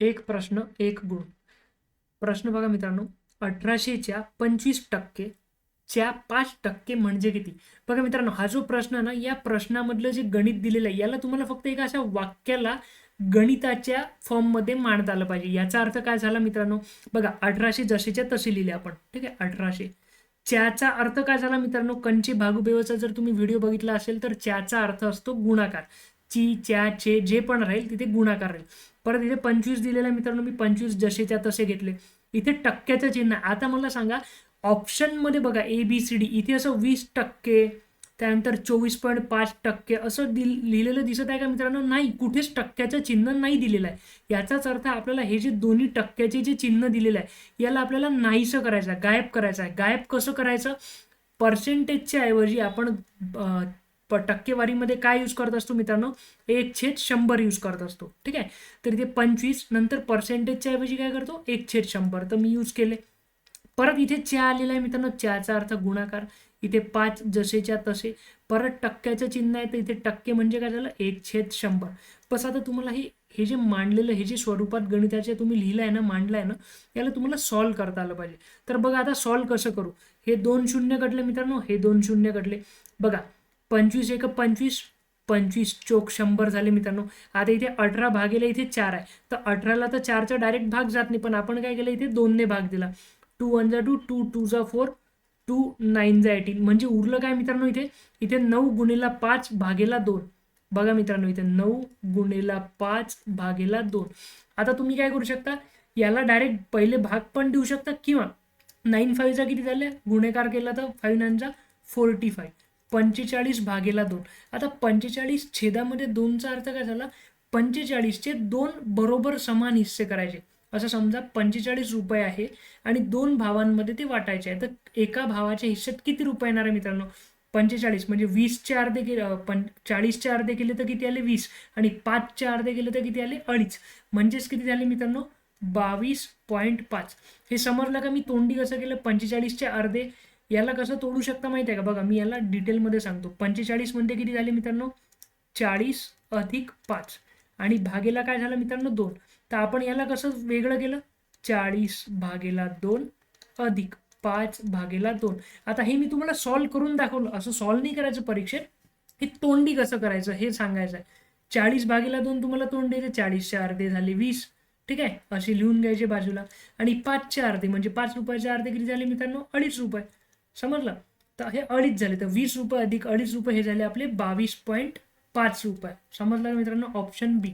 एक प्रश्न एक गुण. प्रश्न बघा मित्रांनो अठराशेच्या पंचवीस टक्के च्या पाच टक्के म्हणजे किती? बघा मित्रांनो हा जो प्रश्न आहे ना या प्रश्नामधलं जे गणित दिलेलं आहे याला तुम्हाला फक्त एका अशा वाक्याला गणिताच्या फॉर्ममध्ये मांडता आलं पाहिजे. याचा अर्थ काय झाला मित्रांनो? बघा अठराशे जसेच्या तसे लिहिले आपण. ठीक आहे? अठराशे. च्याचा अर्थ काय झाला मित्रांनो? कंची भागुबेवचा जर तुम्ही व्हिडिओ बघितला असेल तर च्याचा अर्थ असतो गुणाकार. ची च्या चे जे पण राहील तिथे गुणाकार राहील. परत इथे पंचवीस दिलेला मित्रांनो मी पंचवीस जसेच्या तसे घेतले. इथे टक्क्याचं चिन्ह. आहे. आता मला सांगा ऑप्शनमध्ये बघा ए बी सी डी इथे असं वीस टक्के त्यानंतर चोवीस पॉईंट पाच टक्के असं दिल लिहिलेलं दिसत आहे का मित्रांनो? नाही कुठेच टक्क्याचं चिन्ह नाही दिलेलं आहे. याचाच अर्थ आपल्याला हे जे दोन्ही टक्क्याचे जे चिन्ह दिलेलं आहे याला आपल्याला नाहीसं करायचं आहे गायब करायचं आहे. गायब कसं करायचं? पर्सेंटेजच्या ऐवजी आपण प टक्केवारीमध्ये काय यूज करत असतो मित्रांनो? एक छेद शंभर यूज करत असतो. ठीक आहे? तर इथे पंचवीस नंतर पर्सेंटेजच्या ऐवजी काय करतो? एक छेद शंभर. तर मी यूज केले. परत इथे च्या आलेला आहे मित्रांनो. च्याचा अर्थ गुणाकार. इथे पाच जसेच्या तसे. परत टक्क्याचं चिन्ह आहे तर इथे टक्के म्हणजे काय झालं? एक छेद शंभर. बस आता तुम्हाला हे हे जे मांडलेलं हे जे स्वरूपात गणिताचे तुम्ही लिहिलं आहे ना मांडलं आहे ना याला तुम्हाला सॉल्व करता आलं पाहिजे. तर बघा आता सॉल्व कसं करू? हे दोन शून्य घडले मित्रांनो. हे दोन शून्य घडले. बघा. पंचवीस एक पंचवीस पंचवीस चोक शंभर झाले मित्रांनो. आता इथे अठरा भागेला इथे चार आहे. तर अठराला तर चारचा डायरेक्ट भाग जात नाही पण आपण काय केलं इथे दोनने भाग दिला. टू वन जा टू टू टू जा फोर टू नाईन जा एटीन म्हणजे उरलं काय मित्रांनो इथे? इथे नऊ गुणेला पाच भागेला दोन. बघा मित्रांनो इथे नऊ गुणेला पाच भागेला दोन. आता तुम्ही काय करू शकता? याला डायरेक्ट पहिले भाग पण देऊ शकता किंवा नाईन फाईव्हचा किती झाले? गुन्हेगार केला तर फाईव्ह नाईनचा फोर्टी फाईव्ह पंचेचाळीस भागेला दोन. आता पंचेचाळीस छेदामध्ये दोनचा अर्थ काय झाला? पंचेचाळीसचे दोन बरोबर समान हिस्से करायचे. असं समजा पंचेचाळीस रुपये आहे आणि दोन भावांमध्ये ते वाटायचे आहे. तर एका भावाच्या हिस्सेत किती रुपये येणार आहे मित्रांनो? पंचेचाळीस. म्हणजे वीसचे अर्धे केले पण चाळीसचे अर्धे केले तर किती आले? वीस. आणि पाचचे अर्धे केले तर किती आले? अडीच. म्हणजेच किती झाले मित्रांनो? बावीस पॉईंट पाच. हे समजलं का मी? तोंडी कसं केलं? पंचेचाळीसचे अर्धे याला कसं तोडू शकता माहिती आहे का? बघा मी याला डिटेलमध्ये सांगतो. पंचेचाळीसमध्ये किती झाले मित्रांनो? चाळीस अधिक पाच. आणि भागेला काय झालं मित्रांनो? दोन. तर आपण याला कसं वेगळं केलं? चाळीस भागेला दोन अधिक पाच भागेला दोन. आता हे मी तुम्हाला सॉल्व करून दाखवलं. असं सॉल्व नाही करायचं परीक्षेत. हे तोंडी कसं करायचं हे सांगायचं आहे. चाळीस भागेला दोन तुम्हाला तोंड द्यायचे चाळीसचे अर्धे झाले वीस. ठीक आहे? असे लिहून घ्यायचे बाजूला. आणि पाचचे अर्धे म्हणजे पाच रुपयाचे अर्धे किती झाले मित्रांनो? अडीच रुपये. समजलं? तर हे अडीच झाले. तर वीस रुपये अधिक अडीच रुपये हे झाले आपले बावीस पॉईंट पाच रुपये. समजलं मित्रांनो? ऑप्शन बी